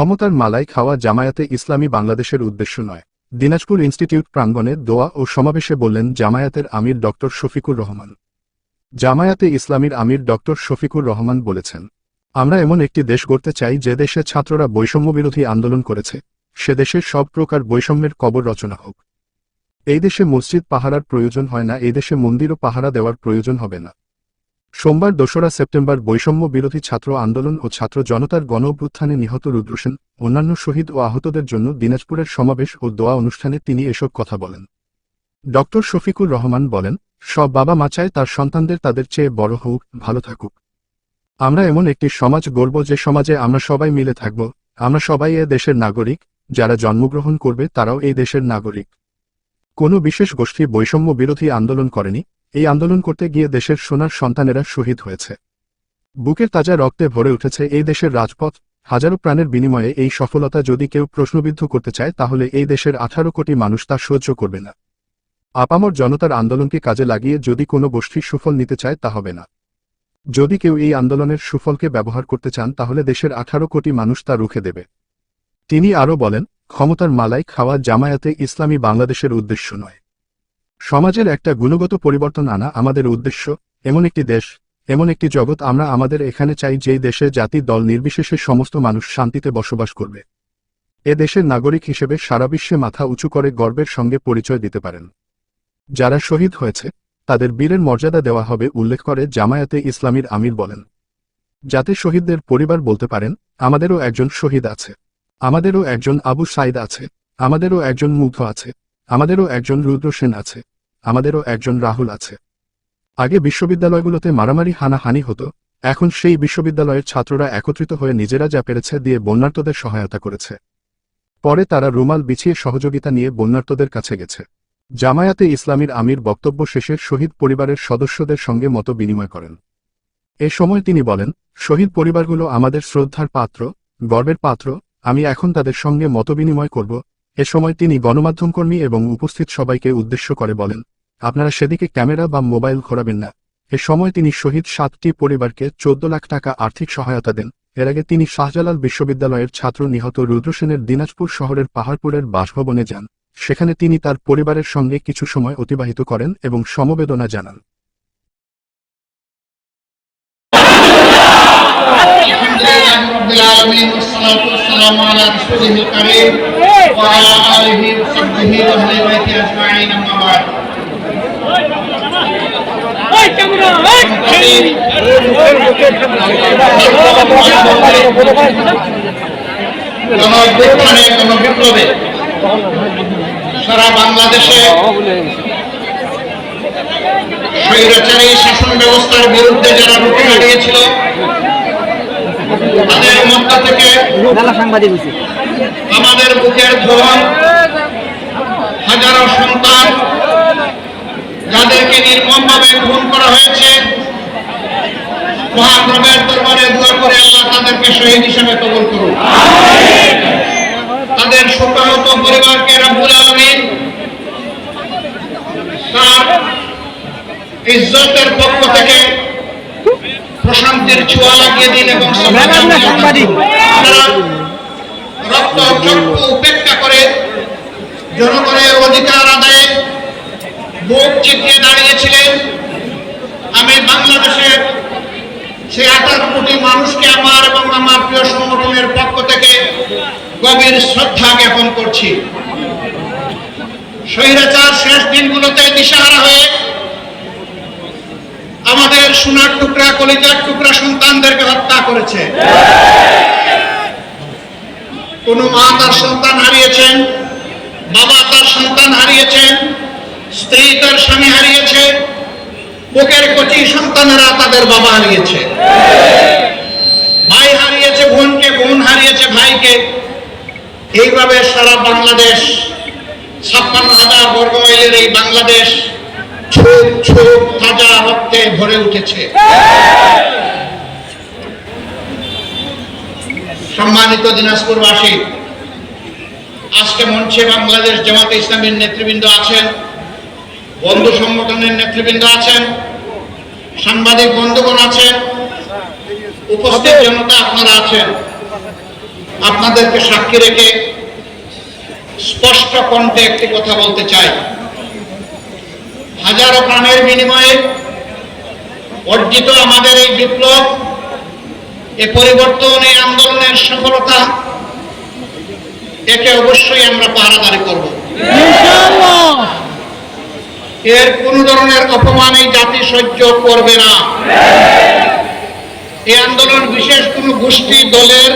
ক্ষমতার মালাই খাওয়া জামায়াতে ইসলামী বাংলাদেশের উদ্দেশ্য নয়। দিনাজপুর ইনস্টিটিউট প্রাঙ্গণে দোয়া ও সমাবেশে বললেন জামায়াতের আমির ডক্টর শফিকুর রহমান। জামায়াতে ইসলামীর আমির ডক্টর শফিকুর রহমান বলেছেন, আমরা এমন একটি দেশ গড়তে চাই যে দেশে ছাত্ররা বৈষম্য বিরোধী আন্দোলন করেছে। সে দেশে সব প্রকার বৈষম্যের কবর রচনা হোক। এই দেশে মসজিদ পাহারার প্রয়োজন হয় না, এই দেশে মন্দিরও পাহারা দেওয়ার প্রয়োজন হবে না। সোমবার দোসরা সেপ্টেম্বর বৈষম্য বিরোধী ছাত্র আন্দোলন ও ছাত্র জনতার গণ অভ্যুত্থানে নিহত রুদ্রসেন, অন্যান্য শহীদ ও আহতদের জন্য দিনাজপুরের সমাবেশ ও দোয়া অনুষ্ঠানে তিনি এসব কথা বলেন। ডক্টর শফিকুর রহমান বলেন, সব বাবা মা চায় তার সন্তানদের তাদের চেয়ে বড় হোক, ভালো থাকুক। আমরা এমন একটি সমাজ গড়ব যে সমাজে আমরা সবাই মিলে থাকব, আমরা সবাই এ দেশের নাগরিক, যারা জন্মগ্রহণ করবে তারাও এই দেশের নাগরিক। কোনো বিশেষ গোষ্ঠী বৈষম্য বিরোধী আন্দোলন করেনি এই আন্দোলন করতে গিয়ে দেশের সোনার সন্তানেরা শহীদ হয়েছে। বুকের তাজা রক্তে ভরে উঠেছে এই দেশের রাজপথ। হাজারো প্রাণের বিনিময়ে এই সফলতা যদি কেউ প্রশ্নবিদ্ধ করতে চায়, তাহলে এই দেশের আঠারো কোটি মানুষ তা সহ্য করবে না। আপামর জনতার আন্দোলনকে কাজে লাগিয়ে যদি কোনো গোষ্ঠী সুফল নিতে চায়, তা হবে না। যদি কেউ এই আন্দোলনের সুফলকে ব্যবহার করতে চান, তাহলে দেশের আঠারো কোটি মানুষ তা রুখে দেবে। তিনি আরও বলেন, ক্ষমতার মালাই খাওয়া জামায়াতে ইসলামী বাংলাদেশের উদ্দেশ্য নয়। সমাজের একটা গুণগত পরিবর্তন আনা আমাদের উদ্দেশ্য, এমন একটি দেশ, এমন একটি জগৎ আমরা আমাদের এখানে চাই যেই দেশে জাতি দল নির্বিশেষে সমস্ত মানুষ শান্তিতে বসবাস করবে। এ দেশের নাগরিক হিসেবে সারা বিশ্বে মাথা উঁচু করে গর্বের সঙ্গে পরিচয় দিতে পারেন। যারা শহীদ হয়েছে, তাদের বীরের মর্যাদা দেওয়া হবে উল্লেখ করে জামায়াতে ইসলামীর আমির বলেন। যাতে শহীদদের পরিবার বলতে পারেন, আমাদেরও একজন শহীদ আছে। আমাদেরও একজন আবু সাইদ আছে, আমাদেরও একজন মুগ্ধ আছে, আমাদেরও একজন রুদ্র সেন আছে। আমাদেরও একজন রাহুল আছে। আগে বিশ্ববিদ্যালয়গুলোতে মারামারি, হানাহানি হতো, এখন সেই বিশ্ববিদ্যালয়ের ছাত্ররা একত্রিত হয়ে নিজেরা যা পেরেছে দিয়ে বন্যার্তদের সহায়তা করেছে। পরে তারা রুমাল বিছিয়ে সহযোগিতা নিয়ে বন্যার্তদের কাছে গেছে। জামায়াতে ইসলামীর আমির বক্তব্য শেষে শহীদ পরিবারের সদস্যদের সঙ্গে মত বিনিময় করেন। এ সময় তিনি বলেন, শহীদ পরিবারগুলো আমাদের শ্রদ্ধার পাত্র, গর্বের পাত্র, আমি এখন তাদের সঙ্গে মতবিনিময় করব। এ সময় তিনি গণমাধ্যমকর্মী এবং উপস্থিত সবাইকে উদ্দেশ্য করে বলেন আপনারা সেদিকে ক্যামেরা বা মোবাইল ঘোরাবেন না এ সময় তিনি শহীদ সাতটি পরিবারকে চোদ্দ লাখ টাকা আর্থিক সহায়তা দেন এর আগে তিনি শাহজালাল বিশ্ববিদ্যালয়ের ছাত্র নিহত রুদ্রসেনের দিনাজপুর শহরের পাহাড়পুরের বাসভবনে যান সেখানে তিনি তার পরিবারের সঙ্গে কিছু সময় অতিবাহিত করেন এবং সমবেদনা জানান সারা বাংলাদেশে স্বৈরাচারী শাসন ব্যবস্থার বিরুদ্ধে যারা রুটি হারিয়েছিল তাদের মধ্য থেকে আমাদের বুকের ধোয়া। হাজারো সন্তান যাদেরকে নির্মমভাবে খুন করা হয়েছে মহাপ্রভের দরবারে দোয়া করে আল্লাহ তাদেরকে শহীদ হিসেবে কবল করুন তাদের শোকাহত পরিবারকে রব্বুল আলমিন তার ইজ্জতের পক্ষ থেকে প্রশান্তির ছোঁয়া লাগিয়ে দিন এবং রক্ত চক্ষু উপেক্ষা করে জনগণের অধিকার বুক চিতিয়ে দাঁড়িয়েছিলেন। আমি বাংলাদেশের সেই আঠারো কোটি মানুষকে আমার এবং আমার প্রিয় সংগঠনের পক্ষ থেকে গভীর শ্রদ্ধা জ্ঞাপন করছি। স্বৈরাচার শেষ দিনগুলোতে দিশাহারা হয়ে আমাদের সোনার টুকরা, কলিজার টুকরা সন্তানদেরকে হত্যা করেছে। কোন মা তার সন্তান হারিয়েছেন, বাবা তার সন্তান হারিয়েছেন স্ত্রী তার স্বামী হারিয়েছে, বুকের কচি সন্তানেরা তাদের বাবা হারিয়েছে। ভাই হারিয়েছে বোনকে, বোন হারিয়েছে ভাইকে। এইভাবে সারা বাংলাদেশ, ছাপ্পান্ন হাজার বর্গ মাইলের এই বাংলাদেশ ছোপ ছোপ তাজা রক্তে ভরে উঠেছে। সম্মানিত দিনাজপুরবাসী, আজকে মঞ্চে বাংলাদেশ জামাতে ইসলামীর নেতৃবৃন্দ আছেন বন্ধু সংগঠনের নেতৃবৃন্দ আছেন সাংবাদিক বন্ধুগণ আছেন উপস্থিত জনতা আপনারা আছেন। আপনাদেরকে সাক্ষী রেখে স্পষ্ট কণ্ঠে একটি কথা বলতে চাই। হাজারো প্রাণের বিনিময়ে অর্জিত আমাদের এই বিপ্লব এ পরিবর্তন এই আন্দোলনের সফলতা একে অবশ্যই আমরা পাহারাদারি করব। এর কোন ধরনের অপমান এই জাতি সহ্য করবে না। এই আন্দোলন বিশেষ কোন গোষ্ঠী, দলের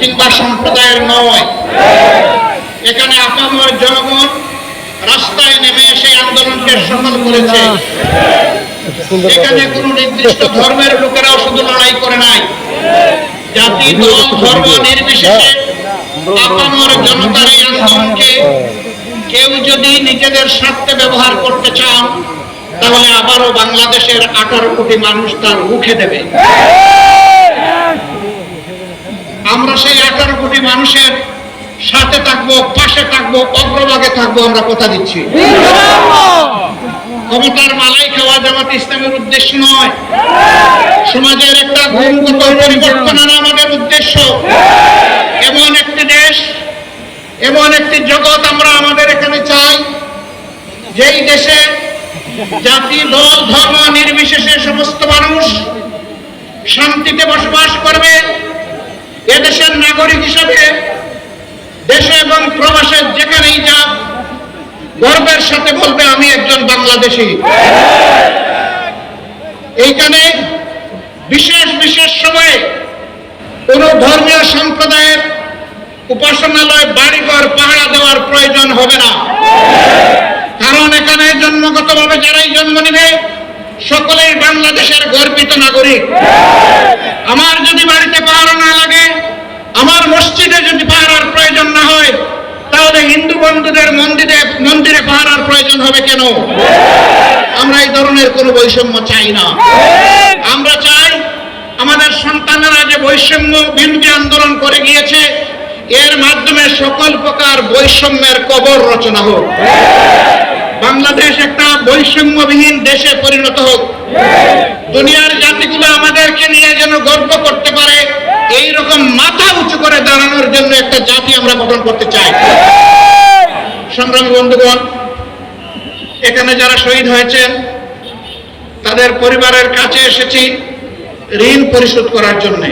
কিংবা সম্প্রদায়ের নয়। এখানে আপামর জনগণ রাস্তায় নেমে এসে আন্দোলনকে সফল করেছে। এখানে কোন নির্দিষ্ট ধর্মের লোকেরাও শুধু লড়াই করে নাই। জাতি, দল, ধর্ম নির্বিশেষে আপামর জনতার এই আন্দোলনকে কেউ যদি নিজেদের স্বার্থে ব্যবহার করতে চান, তাহলে আবারও বাংলাদেশের আঠারো কোটি মানুষ তার মুখে দেবে। আমরা সেই আঠারো কোটি মানুষের সাথে থাকব, পাশে থাকব, অগ্রভাগে থাকব আমরা কথা দিচ্ছি। ক্ষমতার মালাই খাওয়া জামাত ইসলামের উদ্দেশ্য নয়। সমাজের একটা গুণগত পরিবর্তন আনা আমাদের উদ্দেশ্য। এমন একটি দেশ এমন একটি জগৎ আমরা আমাদের এখানে চাই, যেই দেশে জাতি, দল, ধর্ম নির্বিশেষে সমস্ত মানুষ শান্তিতে বসবাস করবে, এদেশের নাগরিক হিসেবে দেশে এবং প্রবাসে যেখানেই যাক, গর্বের সাথে বলবে, আমি একজন বাংলাদেশি। এইখানে বিশেষ বিশেষ সময়ে কোন ধর্মীয় সম্প্রদায়ের উপাসনালয়, বাড়িঘর, পাহারা দেওয়ার প্রয়োজন হবে না। কারণ এখানে জন্মগতভাবে যারাই জন্ম নেবে, সকলেই বাংলাদেশের গর্বিত নাগরিক। আমার যদি বাড়িতে পাহারা না লাগে, আমার মসজিদে যদি পাহারার প্রয়োজন না হয়, তাহলে হিন্দু বন্ধুদের মন্দিরে মন্দিরে পাহারার প্রয়োজন হবে কেন? আমরা এই ধরনের কোনো বৈষম্য চাই না। আমরা চাই আমাদের সন্তানেরা যে বৈষম্য বিরোধী আন্দোলন করে গিয়েছে এর মাধ্যমে সকল প্রকার বৈষম্যের কবর রচনা হোক। বাংলাদেশ একটা বৈষম্যবিহীন দেশে পরিণত হোক। দুনিয়ার জাতিগুলো আমাদেরকে নিয়ে যেন গর্ব করতে পারে এই রকম মাথা উঁচু করে দাঁড়ানোর জন্য একটা জাতি আমরা গঠন করতে চাই। সংগ্রামী বন্ধুগণ, এখানে যারা শহীদ হয়েছেন, তাদের পরিবারের কাছে এসেছি ঋণ পরিশোধ করার জন্য।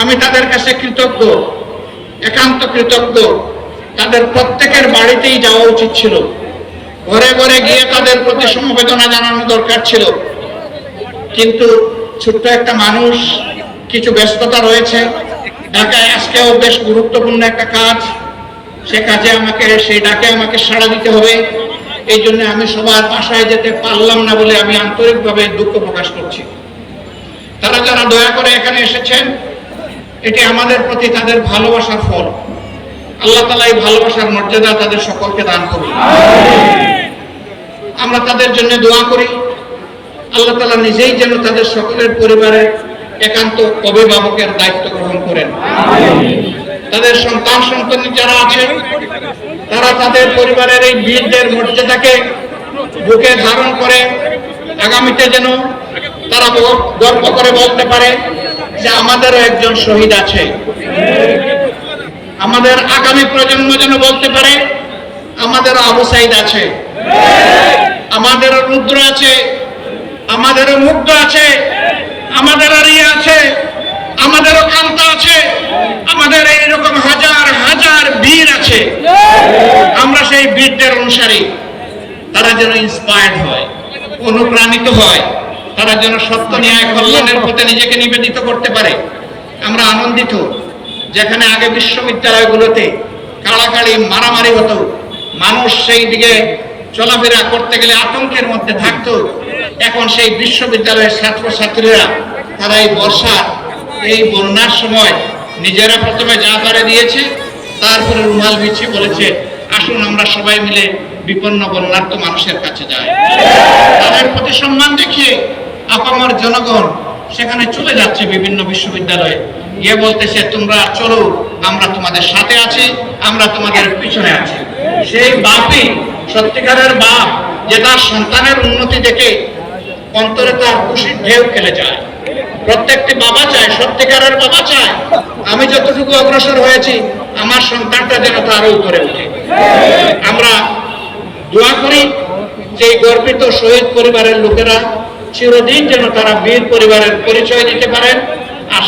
আমি তাদের কাছে কৃতজ্ঞ, একান্ত কৃতজ্ঞ। তাদের প্রত্যেকের বাড়িতেই যাওয়া উচিত ছিল। ঘরে ঘরে গিয়ে তাদের প্রতি সমবেদনা জানানো দরকার ছিল। কিন্তু ছোট্ট একটা মানুষ, কিছু ব্যস্ততা রয়েছে। ঢাকায় আজকেও বেশ গুরুত্বপূর্ণ একটা কাজ। সে কাজে আমাকে সেই ডাকে আমাকে সাড়া দিতে হবে। এই জন্য আমি সবার বাসায় যেতে পারলাম না বলে আমি আন্তরিকভাবে দুঃখ প্রকাশ করছি। তারা যারা দয়া করে এখানে এসেছেন এটি আমাদের প্রতি তাদের ভালোবাসার ফল। আল্লাহ তালা এই ভালোবাসার মর্যাদা তাদের সকলকে দান করুন। আমরা তাদের জন্য দোয়া করি। আল্লাহ তালা নিজেই যেন তাদের সকলের পরিবারের একান্ত অভিভাবকের দায়িত্ব গ্রহণ করেন। তাদের সন্তান সন্তান যারা আছে তারা তাদের পরিবারের এই বীরদের মর্যাদাকে বুকে ধারণ করে আগামীতে যেন তারা গর্ব করে বলতে পারে। যে আমাদেরও একজন শহীদ আছে। আমাদের আগামী প্রজন্ম যেন বলতে পারে, আমাদের আবু সাইদ আছে। আমাদের রুদ্র আছে। আমাদেরও মুগ্ধ আছে। আমাদের রিয়া আছে। আমাদেরও কান্তা আছে। আমাদের এইরকম হাজার হাজার বীর আছে। আমরা সেই বীরদের অনুসারী। তারা যেন ইন্সপায়ার্ড হয়, অনুপ্রাণিত হয়। তারা যেন সত্য ন্যায় কল্যাণের পথে নিজেকে নিবেদিত করতে পারে। আমরা আনন্দিত যেখানে আগে বিশ্ববিদ্যালয়গুলোতে কাড়াকাড়ি মারামারি হতো। মানুষ সেই দিকে চলাফেরা করতে গেলে আতঙ্কের মধ্যে থাকতো। এখন সেই বিশ্ববিদ্যালয়ের ছাত্রছাত্রীরা তারা এই বর্ষার এই বন্যার সময় নিজেরা প্রথমে যা করে দিয়েছে, তারপরে রুমাল বিছিয়ে বলেছে, আসুন আমরা সবাই মিলে বিপন্ন বন্যার্থ মানুষের কাছে যাই। তাদের প্রতি সম্মান দেখিয়ে আপামর জনগণ সেখানে চলে যাচ্ছে বিভিন্ন বিশ্ববিদ্যালয়ে। গিয়ে বলতেছে তোমরা চলো, আমরা তোমাদের সাথে আছি, আমরা তোমাদের পিছনে আছি। সেই বাপই, সত্যিকারের বাপ, যে তার সন্তানের উন্নতি দেখে অন্তরে তার খুশির ঢেউ খেলে যায়। প্রত্যেকটি বাবা চায়, সত্যিকারের বাবা চায়, আমি যতটুকু অগ্রসর হয়েছি, আমার সন্তানটা যেন তারও উপরে উঠে আমরা দোয়া করি যে গর্বিত শহীদ পরিবারের লোকেরা চিরদিন যেন তারা বীর পরিবারের পরিচয় দিতে পারেন, আর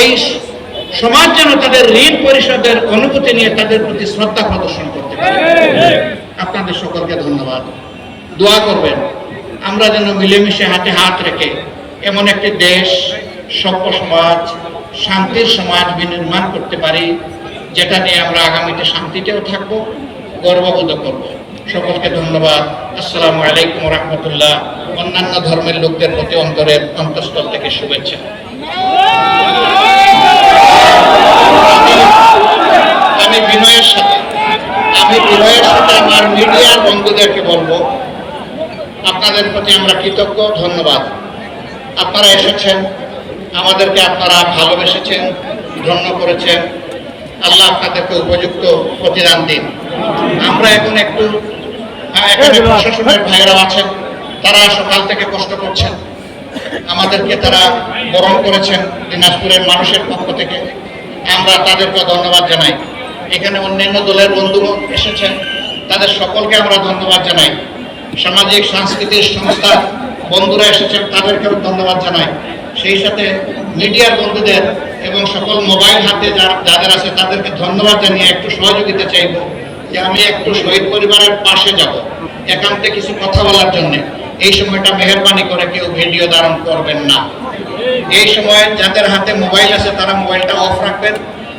এই সমাজ যেন তাদের ঋণ পরিশোধের অনুভূতি নিয়ে তাদের প্রতি শ্রদ্ধা প্রদর্শন করতে পারে। আপনাদের সকলকে ধন্যবাদ। দোয়া করবেন, আমরা যেন মিলেমিশে হাতে হাত রেখে এমন একটি দেশ, সভ্য সমাজ, শান্তির সমাজ বিনির্মাণ করতে পারি, যেটা নিয়ে আমরা আগামীতে শান্তিতেও থাকব গর্ববোধ করব। সকলকে ধন্যবাদ। আসসালামু আলাইকুম রহমতুল্লাহ। অন্যান্য ধর্মের লোকদের প্রতি অন্তরের অন্তঃস্থল থেকে শুভেচ্ছা। আমি বিনয়ের সাথে আমি বিনয়ের সাথে আমার মিডিয়ার বন্ধুদেরকে বলব আপনাদের প্রতি আমরা কৃতজ্ঞ ধন্যবাদ। আপনারা এসেছেন আমাদেরকে আপনারা ভালোবেসেছেন ধন্য করেছেন। আল্লাহ আপনাদেরকে উপযুক্ত প্রতিদান দিন। আমরা এখন একটু হ্যাঁ, এখানে প্রশাসনের ভাইয়েরাও আছেন। তারা সকাল থেকে কষ্ট করছেন। আমাদেরকে তারা বরণ করেছেন দিনাজপুরের মানুষের পক্ষ থেকে। আমরা তাদেরকে ধন্যবাদ জানাই। এখানে অন্যান্য দলের বন্ধু এসেছেন। তাদের সকলকে আমরা ধন্যবাদ জানাই। সামাজিক, সাংস্কৃতিক সংস্থা বন্ধুরা এসেছেন, তাদেরকেও ধন্যবাদ জানাই। সেই সাথে মিডিয়ার বন্ধুদের এবং সকল মোবাইল হাতে যাদের আছে তাদেরকে ধন্যবাদ জানিয়ে একটু সহযোগিতা চাইব যে আমি একটু শহীদ পরিবারের পাশে যাব একান্তে কিছু কথা বলার জন্য। এই সময়টা মেহরবানি করে কেউ ভিডিও ধারণ করবেন না। এই সময় যাদের হাতে মোবাইল আছে তারা মোবাইলটা অফ রাখবেন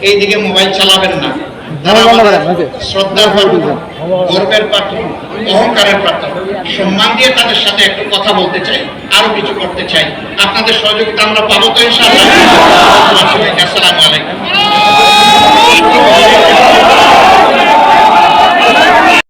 এই দিকে মোবাইল চালাবেন না। তারা শ্রদ্ধার পাত্র গর্বের পাত্র অহংকারের পাত্র। সম্মান দিয়ে তাদের সাথে একটু কথা বলতে চাই আরও কিছু করতে চাই। আপনাদের সহযোগিতা আমরা পাবো তো ইনশাআল্লাহ। আসসালামু আলাইকুম।